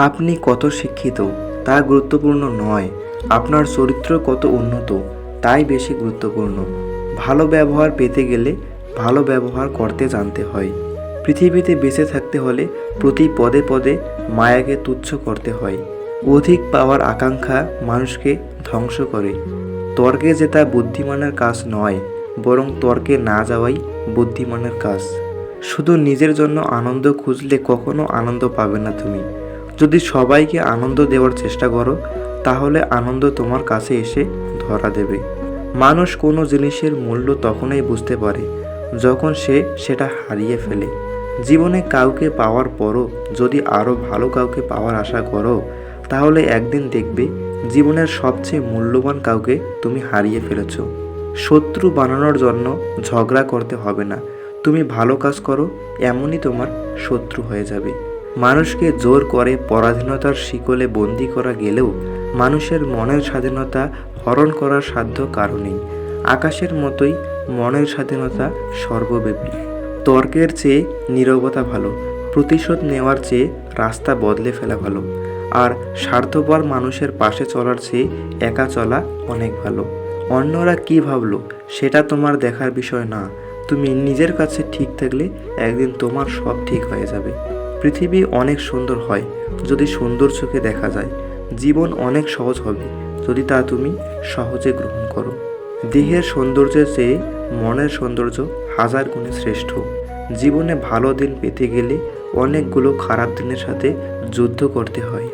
আপনি কত শিক্ষিত, তা গুরুত্বপূর্ণ নয়। আপনার চরিত্র কত উন্নত, তাই বেশি গুরুত্বপূর্ণ। ভালো ব্যবহার পেতে গেলে ভালো ব্যবহার করতে জানতে হয়। পৃথিবীতে বেঁচে থাকতে হলে প্রতি পদে পদে মায়াকে তুচ্ছ করতে হয়। অধিক পাওয়ার আকাঙ্ক্ষা মানুষকে ধ্বংস করে। তর্কে জেতা বুদ্ধিমানের কাজ নয়, বরং তর্কে না যাওয়াই বুদ্ধিমানের কাজ। শুধু নিজের জন্য আনন্দ খুঁজলে কখনো আনন্দ পাবে না তুমি। যদি সবাইকে আনন্দ দেওয়ার চেষ্টা করো, তাহলে আনন্দ তোমার কাছে এসে ধরা দেবে। মানুষ কোনো জিনিসের মূল্য তখনই বুঝতে পারে যখন সে সেটা হারিয়ে ফেলে। জীবনে কাউকে পাওয়ার পরও যদি আরও ভালো কাউকে পাওয়ার আশা করো, তাহলে একদিন দেখবে জীবনের সবচেয়ে মূল্যবান কাউকে তুমি হারিয়ে ফেলেছ। শত্রু বানানোর জন্য ঝগড়া করতে হবে না। তুমি ভালো কাজ করো, এমনই তোমার শত্রু হয়ে যাবে। মানুষকে জোর করে পরাধীনতার শিকলে বন্দি করা গেলেও মানুষের মনের স্বাধীনতা হরণ করার সাধ্য কারণেই আকাশের মতোই মনের স্বাধীনতা সর্বব্যাপী। তর্কের চেয়ে নীরবতা ভালো, প্রতিশোধ নেওয়ার চেয়ে রাস্তা বদলে ফেলা ভালো, আর স্বার্থপর মানুষের পাশে চলার চেয়ে একা চলা অনেক ভালো। অন্যরা কি ভাবলো, সেটা তোমার দেখার বিষয় না। তুমি নিজের কাছে ঠিক থাকলে একদিন তোমার সব ঠিক হয়ে যাবে। পৃথিবী অনেক সুন্দর হয়, যদি সুন্দর চোখে দেখা যায়। জীবন অনেক সহজ হবে, যদি তা তুমি সহজে গ্রহণ করো। দেহের সৌন্দর্যের চেয়ে মনের সৌন্দর্য হাজার গুণে শ্রেষ্ঠ। জীবনে ভালো দিন পেতে গেলে অনেকগুলো খারাপ দিনের সাথে যুদ্ধ করতে হয়।